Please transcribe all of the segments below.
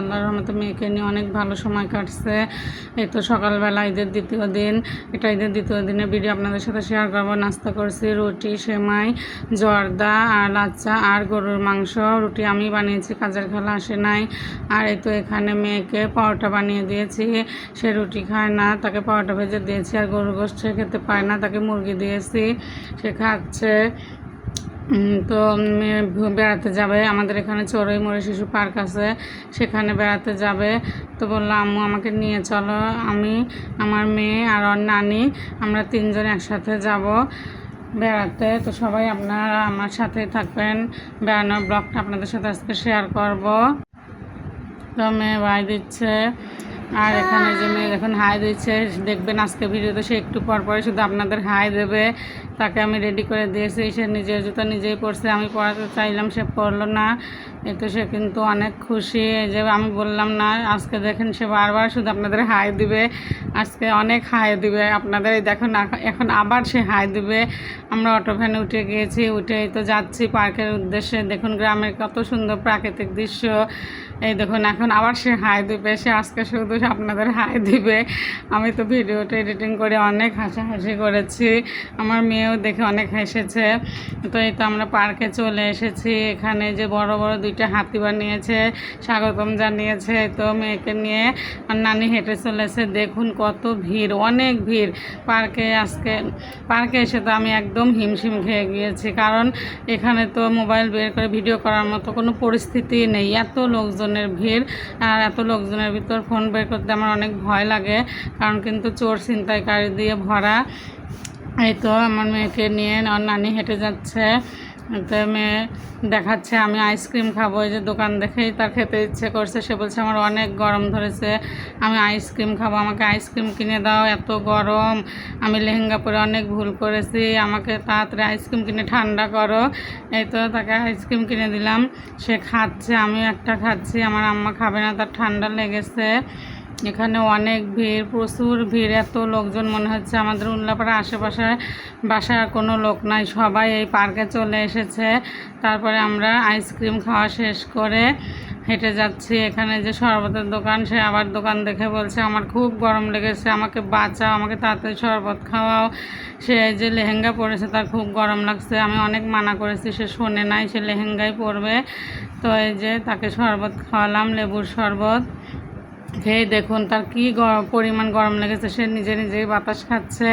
আল্লাহর রহমতে মেয়েকে নিয়ে অনেক ভালো সময় কাটছে। এই তো সকালবেলা ঈদের দ্বিতীয় দিন। এটা ঈদের দ্বিতীয় দিনে ভিডিও আপনাদের সাথে শেয়ার করব। নাস্তা করছি, রুটি, সেমাই, জর্দা, আর লাচ্চা আর গরুর মাংস। রুটি আমি বানিয়েছি, কাজের খেলা আসে নাই। আর এই তো এখানে মেয়েকে পরোটা বানিয়ে দিয়েছি। সে রুটি খায় না, তাকে পরোটা ভেজে দিয়েছি। আর গরুর গোষ্ঠ খেতে পায় না, তাকে মুরগি দিয়েছি। সে খাচ্ছে। তো বেড়াতে যাবে। আমাদের এখানে চড়ুই মোড়ে শিশু পার্ক আছে, সেখানে বেড়াতে যাবে। তো বলল, আম্মু, আমাকে নিয়ে চলো। আমি, আমার মেয়ে আর ওর নানি, আমরা তিনজন একসাথে যাব বেড়াতে। তো সবাই আপনারা আমার সাথেই থাকবেন। বেড়ানোর ব্লগটা আপনাদের সাথে আজকে শেয়ার করব। তো মেয়ে ভাই দিচ্ছে আর এখানে যে মেয়ে এখন হাই দিচ্ছে দেখবেন আজকে ভিডিওতে সে একটু পর পরে শুধু আপনাদের হাই দেবে। তাকে আমি রেডি করে দিয়েছি। সে নিজের জুতো নিজেই পড়ছে আমি পড়াতে চাইলাম, সে পড়ল না। এতে সে কিন্তু অনেক খুশি। যে আমি বললাম না, আজকে দেখেন সে বারবার শুধু আপনাদের হাই দিবে, আজকে অনেক হাই দিবে। আপনাদের দেখুন এখন আবার সে হাই দিবে। আমরা অটো ভ্যানে উঠে গিয়েছি উঠেই তো যাচ্ছি পার্কের উদ্দেশ্যে। দেখুন গ্রামের কত সুন্দর প্রাকৃতিক দৃশ্য। এই দেখুন, এখন আবার সে হাই দিবে, সে আজকে শুধু আপনাদের হাই দিবে। আমি তো ভিডিওটা এডিটিং করে অনেক হাসাহাসি করেছি। আমার মেয়েও দেখে অনেক হেসেছে। তো এই তো আমরা পার্কে চলে এসেছি। এখানে যে বড় বড় দুইটা হাতি বানিয়েছে স্বাগতম জানিয়েছে, তো মেয়েকে নিয়ে নানি হেঁটে চলেছে। দেখুন কত ভিড়, অনেক ভিড়। পার্কে আজকে, পার্কে এসে তো আমি একদম হিমশিম খেয়ে গিয়েছি। কারণ এখানে তো মোবাইল বের করে ভিডিও করার মতো কোনো পরিস্থিতি নেই। এত লোকজনের ভিড় আর এত লোকজনের ভিতর ফোন বের করতে আমার অনেক ভয় লাগে। কারণ কিন্তু চোর ছিনতাইকারী দিয়ে ভরা। এই তো আমার মেয়েকে নিয়ে নানি হেঁটে যাচ্ছে। তো মেয়ে দেখাচ্ছে, আমি আইসক্রিম খাব, এই যে দোকান দেখেই তার খেতে ইচ্ছে করছে। সে বলছে, আমার অনেক গরম ধরেছে, আমি আইসক্রিম খাব, আমাকে আইসক্রিম কিনে দাও, এত গরম, আমি লেহেঙ্গা পরে অনেক ভুল করেছি, আমাকে তাড়াতাড়ি আইসক্রিম কিনে ঠান্ডা করো। এই তো তাকে আইসক্রিম কিনে দিলাম, সে খাচ্ছে, আমিও একটা খাচ্ছি, আমার আম্মা খাবে না, তার ঠান্ডা লেগেছে। এখানে অনেক ভিড়, প্রচুর ভিড়, এত লোকজন মনে হচ্ছে আমাদের উল্লাপাড়া আশেপাশে বাসার কোনো লোক নাই। সবাই এই পার্কে চলে এসেছে। তারপরে আমরা আইসক্রিম খাওয়া শেষ করে হেঁটে যাচ্ছি। এখানে যে শরবতের দোকান, সে আবার দোকান দেখে বলছে, আমার খুব গরম লেগেছে, আমাকে বাঁচাও, আমাকে তাড়াতাড়ি শরবত খাওয়াও। সে যে লেহেঙ্গা পরেছে, তার খুব গরম লাগছে। আমি অনেক মানা করেছি, সে শোনে নাই, সে লেহেঙ্গাই পরবে। তো এই যে তাকে শরবত খাওয়ালাম, লেবুর শরবত। খেয়ে দেখুন, তার কী পরিমাণ গরম লেগেছে, সে নিজে নিজেই বাতাস খাচ্ছে।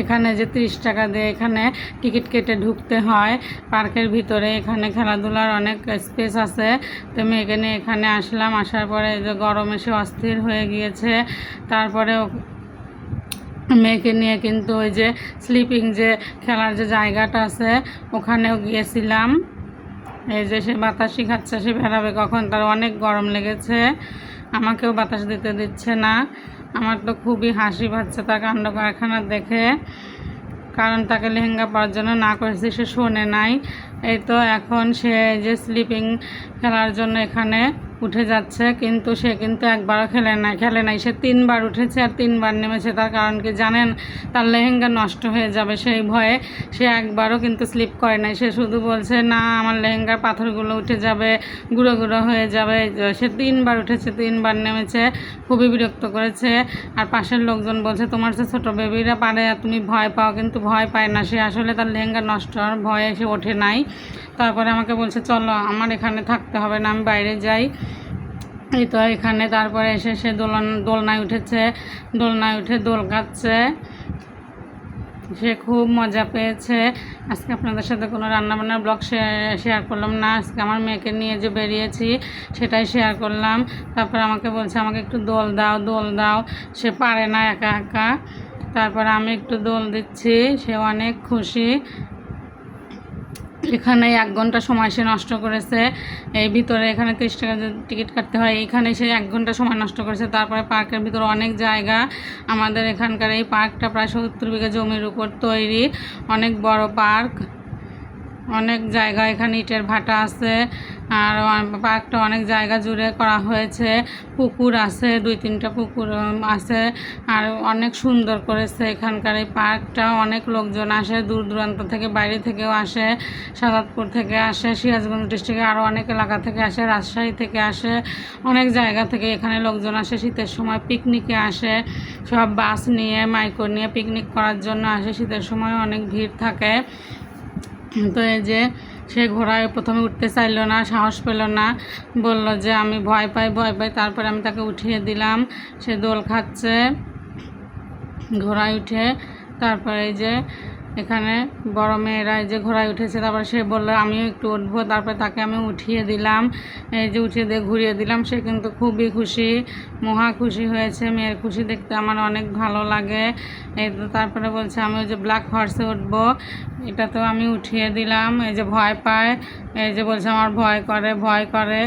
এখানে যে তিরিশ টাকা দিয়ে এখানে টিকিট কেটে ঢুকতে হয়, পার্কের ভিতরে এখানে খেলাধুলার অনেক স্পেস আছে। তো নিয়ে এখানে আসলাম, আসার পরে যে গরমে সে অস্থির হয়ে গিয়েছে। তারপরে মেয়েকে নিয়ে কিন্তু ওই যে স্লিপিং যে খেলার যে জায়গাটা আছে, ওখানেও গিয়েছিলাম। এই যে সে বাতাসই খাচ্ছে, সে বেরাবে কখন, তার অনেক গরম লেগেছে। আমাকেও বাতাস দিতে দিচ্ছে না। আমার তো খুবই হাসি পাচ্ছে তার কাণ্ড কারখানা দেখে। কারণ তাকে লেহেঙ্গা পাওয়ার জন্য না করেছি, সে শোনে নাই। এই তো এখন সে যে স্লিপিং খেলার জন্য এখানে উঠে যাচ্ছে, কিন্তু সে কিন্তু একবারও খেলে নাই। খেলে নাই, সে তিনবার উঠেছে আর তিনবার নেমেছে। তার কারণ কি জানেন? তার লেহেঙ্গা নষ্ট হয়ে যাবে সেই ভয়ে সে একবারও কিন্তু স্লিপ করে নাই। সে শুধু বলছে, না, আমার লেহেঙ্গার পাথরগুলো উঠে যাবে, গুঁড়ো গুঁড়ো হয়ে যাবে। সে তিনবার উঠেছে, তিনবার নেমেছে, খুবই বিরক্ত করেছে। আর পাশের লোকজন বলছে, তোমার যে ছোটো বেবিরা পারে, আর তুমি ভয় পাও, কিন্তু ভয় পায় না। সে আসলে তার লেহেঙ্গা নষ্ট হওয়ার ভয়ে সে ওঠে নাই। তারপরে আমাকে বলছে, চলো, আমার এখানে থাকতে হবে না, আমি বাইরে যাই। এই তো এখানে তারপরে এসে সে দোলন, দোলনায় উঠেছে, দোলনায় উঠে দোল খাচ্ছে সে খুব মজা পেয়েছে। আজকে আপনাদের সাথে কোনো রান্নাবান্নার ব্লগ শেয়ার করলাম না। আজকে আমার মেয়েকে নিয়ে যে বেরিয়েছি, সেটাই শেয়ার করলাম। তারপর আমাকে বলছে, আমাকে একটু দোল দাও দোল দাও। সে পারে না একা একা। তারপর আমি একটু দোল দিচ্ছি। সে অনেক খুশি। এখানে এক ঘণ্টা সময় সে নষ্ট করেছে। এই ভিতরে এখানে তিরিশ টাকা টিকিট কাটতে হয় এখানে সে এক ঘণ্টা সময় নষ্ট করেছে। তারপরে পার্কের ভিতরে অনেক জায়গা। আমাদের এখানকার এই পার্কটা প্রায় সত্তর বিঘা জমির উপর তৈরি। অনেক বড় পার্ক। অনেক জায়গা এখানে ইটের ভাটা আছে। আর পার্কটা অনেক জায়গা জুড়ে করা হয়েছে। পুকুর আছে, দুই তিনটা পুকুর আছে। আর অনেক সুন্দর করেছে এখানকার এই পার্কটা। অনেক লোকজন আসে, দূর দূরান্ত থেকে, বাইরে থেকেও আসে, সাদাতপুর থেকে আসে, সিরাজগঞ্জ ডিস্ট্রিক্টে আরও অনেক এলাকা থেকে আসে, রাজশাহী থেকে আসে। অনেক জায়গা থেকে এখানে লোকজন আসে, শীতের সময় পিকনিকে আসে। সব বাস নিয়ে মাইক্রো নিয়ে পিকনিক করার জন্য আসে, শীতের সময় অনেক ভিড় থাকে। তো এই যে সে ঘোড়ায় প্রথমে উঠতে চাইল না, সাহস পেল না। বলল যে, আমি ভয় পাই ভয় পাই। তারপরে আমি তাকে উঠিয়ে দিলাম। সে দোল খাচ্ছে। ঘোড়ায় উঠে তারপরে যে এখানে বড় মেয়েরা এই যে ঘোড়ায় উঠেছে, তারপরে সে বলল, আমিও একটু উঠবো। তারপরে তাকে আমি উঠিয়ে দিলাম, এই যে উঠিয়ে দিয়ে ঘুরিয়ে দিলাম। সে কিন্তু খুবই খুশি, মহা খুশি হয়েছে। মেয়ের খুশি দেখতে আমার অনেক ভালো লাগে। এই তো তারপরে বলছে, আমি ওই যে ব্ল্যাক হর্সে উঠবো। এটা তো আমি উঠিয়ে দিলাম, এই যে ভয় পায়। এই যে বলছে, আমার ভয় করে ভয় করে।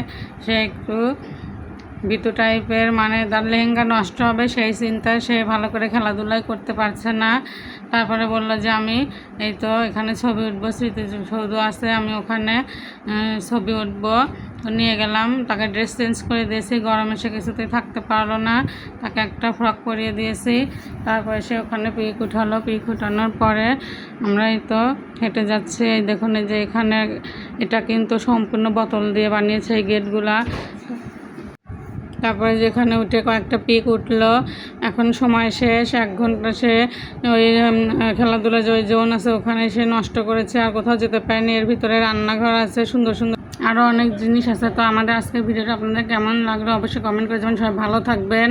সে একটু বিতু টাইপের মানে তার লেহেঙ্গা নষ্ট হবে, সেই চিন্তায় সে ভালো করে খেলাধুলাই করতে পারছে না। তারপরে বলল যে, আমি এই তো এখানে ছবি উঠবো স্মৃতিসৌধ আছে, আমি ওখানে ছবি উঠবো। তো নিয়ে গেলাম, তাকে ড্রেস চেঞ্জ করে দিয়েছি, গরমে সে কিছুতেই থাকতে পারল না, তাকে একটা ফ্রক পরিয়ে দিয়েছি। তারপরে সে ওখানে পিক উঠালো, পিক উঠানোর পরে আমরা এই তো হেঁটে যাচ্ছি। এই দেখুন, এই যে এখানে, এটা কিন্তু সম্পূর্ণ বোতল দিয়ে বানিয়েছে এই গেটগুলা। তারপরে যেখানে উঠে কয়েকটা পিক উঠল। এখন সময় শেষ, এক ঘণ্টা সে ওই খেলাধুলা যে জোন আছে ওখানে সে নষ্ট করেছে আর কোথাও যেতে পারেনি। এর ভিতরে রান্নাঘর আছে, সুন্দর সুন্দর। আরও অনেক জিনিস আছে। তো আমাদের আজকের ভিডিওটা আপনাদের কেমন লাগল অবশ্যই কমেন্ট করে যাবেন সবাই ভালো থাকবেন।